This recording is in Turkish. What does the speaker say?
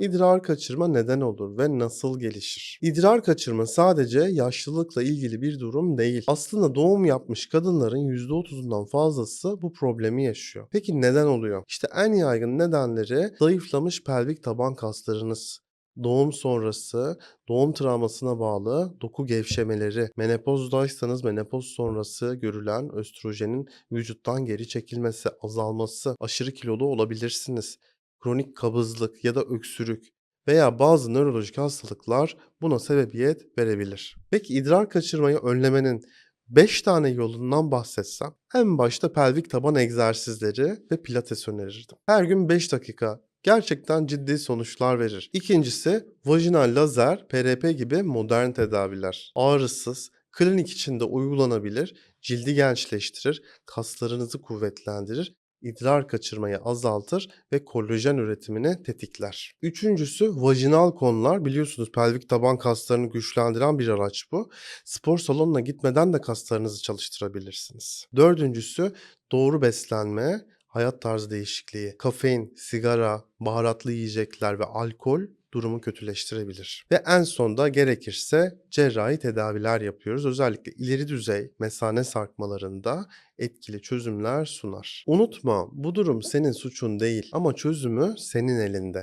İdrar kaçırma neden olur ve nasıl gelişir? İdrar kaçırma sadece yaşlılıkla ilgili bir durum değil. Aslında doğum yapmış kadınların %30'undan fazlası bu problemi yaşıyor. Peki neden oluyor? İşte en yaygın nedenleri zayıflamış pelvik taban kaslarınız, doğum sonrası, doğum travmasına bağlı doku gevşemeleri, menopozdaysanız menopoz sonrası görülen östrojenin vücuttan geri çekilmesi, azalması, aşırı kilolu olabilirsiniz kronik kabızlık ya da öksürük veya bazı nörolojik hastalıklar buna sebebiyet verebilir. Peki idrar kaçırmayı önlemenin 5 tane yolundan bahsetsem en başta pelvik taban egzersizleri ve pilates önerirdim. Her gün 5 dakika gerçekten ciddi sonuçlar verir. İkincisi vajinal lazer, PRP gibi modern tedaviler. Ağrısız, klinik içinde uygulanabilir, cildi gençleştirir, kaslarınızı kuvvetlendirir idrar kaçırmayı azaltır ve kolajen üretimini tetikler. Üçüncüsü vajinal konular. Biliyorsunuz pelvik taban kaslarını güçlendiren bir araç bu. Spor salonuna gitmeden de kaslarınızı çalıştırabilirsiniz. Dördüncüsü doğru beslenme, hayat tarzı değişikliği. Kafein, sigara, baharatlı yiyecekler ve alkol durumu kötüleştirebilir. Ve en sonda gerekirse cerrahi tedaviler yapıyoruz. Özellikle ileri düzey mesane sarkmalarında etkili çözümler sunar. Unutma bu durum senin suçun değil ama çözümü senin elinde.